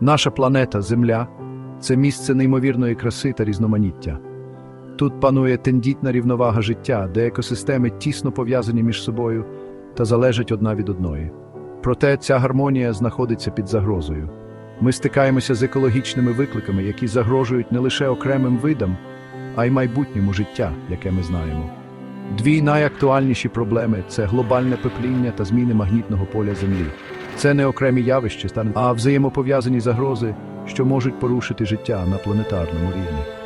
Наша планета Земля це місце неймовірної краси та різноманіття. Тут панує тендітна рівновага життя, де екосистеми тісно пов'язані між собою та залежать одна від одної. Проте ця гармонія знаходиться під загрозою. Ми стикаємося з екологічними викликами, які загрожують не лише окремим видам, а й майбутньому життя, яке ми знаємо. Дві найактуальніші проблеми це глобальне пепління та зміни магнітного поля Землі. Це не окремі явища, а взаємопов'язані загрози, що можуть порушити життя на планетарному рівні.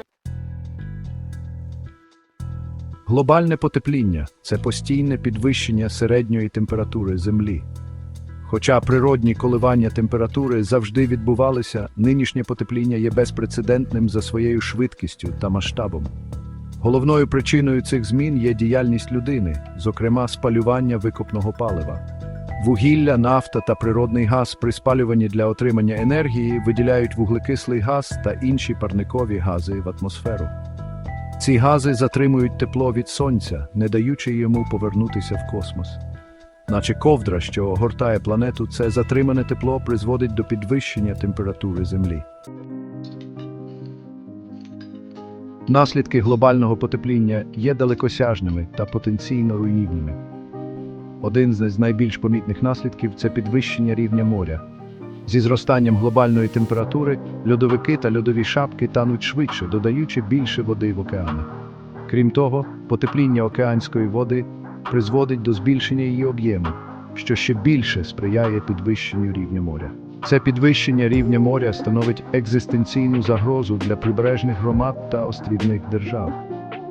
Глобальне потепління це постійне підвищення середньої температури Землі. Хоча природні коливання температури завжди відбувалися, нинішнє потепління є безпрецедентним за своєю швидкістю та масштабом. Головною причиною цих змін є діяльність людини, зокрема спалювання викопного палива. Вугілля, нафта та природний газ при спалюванні для отримання енергії виділяють вуглекислий газ та інші парникові гази в атмосферу. Ці гази затримують тепло від сонця, не даючи йому повернутися в космос. Наче ковдра, що огортає планету, це затримане тепло призводить до підвищення температури Землі. Наслідки глобального потепління є далекосяжними та потенційно руйнівними. Один з найбільш помітних наслідків це підвищення рівня моря. Зі зростанням глобальної температури льодовики та льодові шапки тануть швидше, додаючи більше води в океани. Крім того, потепління океанської води призводить до збільшення її об'єму, що ще більше сприяє підвищенню рівня моря. Це підвищення рівня моря становить екзистенційну загрозу для прибережних громад та острівних держав.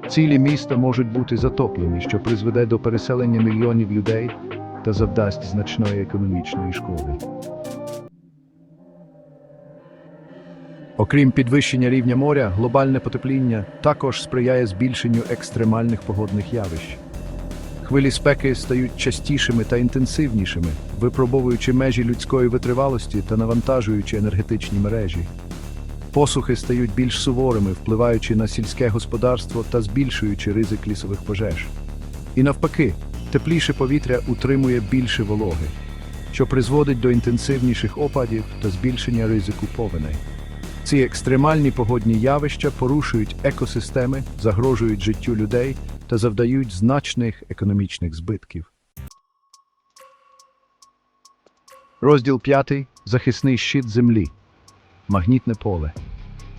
Цілі міста можуть бути затоплені, що призведе до переселення мільйонів людей та завдасть значної економічної шкоди. Окрім підвищення рівня моря, глобальне потепління також сприяє збільшенню екстремальних погодних явищ. Хвилі спеки стають частішими та інтенсивнішими, випробовуючи межі людської витривалості та навантажуючи енергетичні мережі. Посухи стають більш суворими, впливаючи на сільське господарство та збільшуючи ризик лісових пожеж. І навпаки, тепліше повітря утримує більше вологи, що призводить до інтенсивніших опадів та збільшення ризику повеней. Ці екстремальні погодні явища порушують екосистеми, загрожують життю людей та завдають значних економічних збитків. Розділ 5. Захисний щит Землі. Магнітне поле.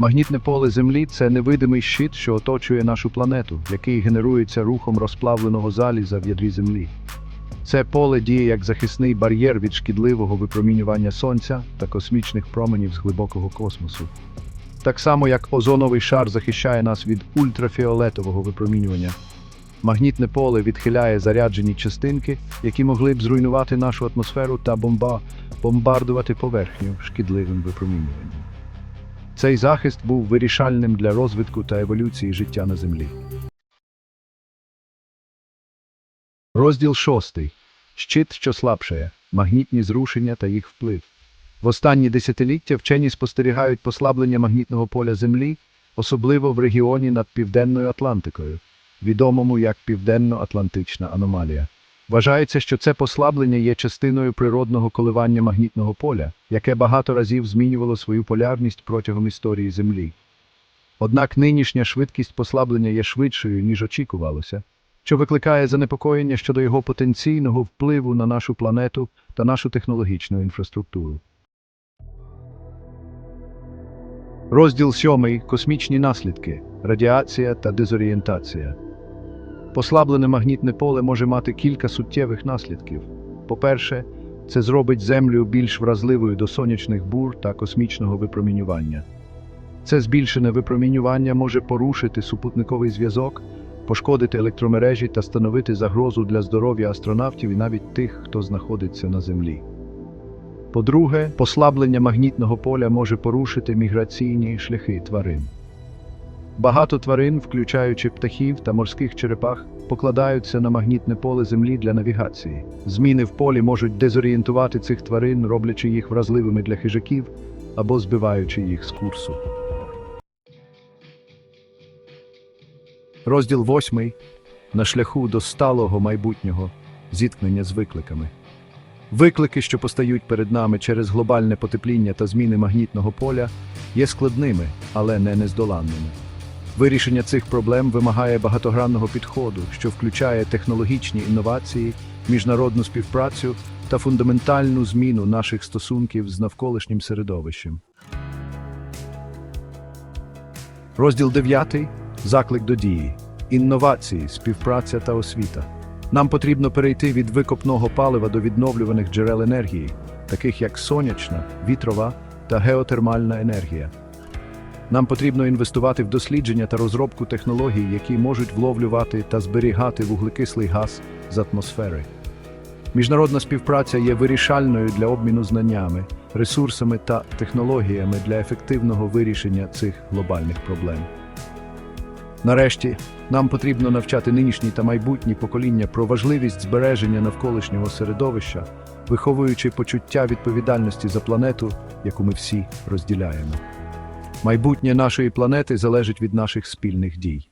Магнітне поле Землі це невидимий щит, що оточує нашу планету, який генерується рухом розплавленого заліза в ядрі Землі. Це поле діє як захисний бар'єр від шкідливого випромінювання сонця та космічних променів з глибокого космосу. Так само, як озоновий шар захищає нас від ультрафіолетового випромінювання. Магнітне поле відхиляє заряджені частинки, які могли б зруйнувати нашу атмосферу та бомба бомбардувати поверхню шкідливим випромінюванням. Цей захист був вирішальним для розвитку та еволюції життя на Землі. Розділ 6. Щит, що слабшає. Магнітні зрушення та їх вплив. В останні десятиліття вчені спостерігають послаблення магнітного поля Землі, особливо в регіоні над Південною Атлантикою, відомому як Південно-Атлантична аномалія. Вважається, що це послаблення є частиною природного коливання магнітного поля, яке багато разів змінювало свою полярність протягом історії Землі. Однак нинішня швидкість послаблення є швидшою, ніж очікувалося, що викликає занепокоєння щодо його потенційного впливу на нашу планету та нашу технологічну інфраструктуру. Розділ 7. Космічні наслідки, радіація та дезорієнтація. Послаблене магнітне поле може мати кілька суттєвих наслідків. По-перше, це зробить Землю більш вразливою до сонячних бур та космічного випромінювання. Це збільшене випромінювання може порушити супутниковий зв'язок, пошкодити електромережі та становити загрозу для здоров'я астронавтів і навіть тих, хто знаходиться на Землі. По-друге, послаблення магнітного поля може порушити міграційні шляхи тварин. Багато тварин, включаючи птахів та морських черепах, покладаються на магнітне поле Землі для навігації. Зміни в полі можуть дезорієнтувати цих тварин, роблячи їх вразливими для хижаків або збиваючи їх з курсу. Розділ 8. На шляху до сталого майбутнього зіткнення з викликами. Виклики, що постають перед нами через глобальне потепління та зміни магнітного поля, є складними, але не нездоланними. Вирішення цих проблем вимагає багатогранного підходу, що включає технологічні інновації, міжнародну співпрацю та фундаментальну зміну наших стосунків з навколишнім середовищем. Розділ 9. Заклик до дії. Інновації, співпраця та освіта. Нам потрібно перейти від викопного палива до відновлюваних джерел енергії, таких як сонячна, вітрова та геотермальна енергія. Нам потрібно інвестувати в дослідження та розробку технологій, які можуть вловлювати та зберігати вуглекислий газ з атмосфери. Міжнародна співпраця є вирішальною для обміну знаннями, ресурсами та технологіями для ефективного вирішення цих глобальних проблем. Нарешті, нам потрібно навчати нинішні та майбутні покоління про важливість збереження навколишнього середовища, виховуючи почуття відповідальності за планету, яку ми всі розділяємо. Майбутнє нашої планети залежить від наших спільних дій.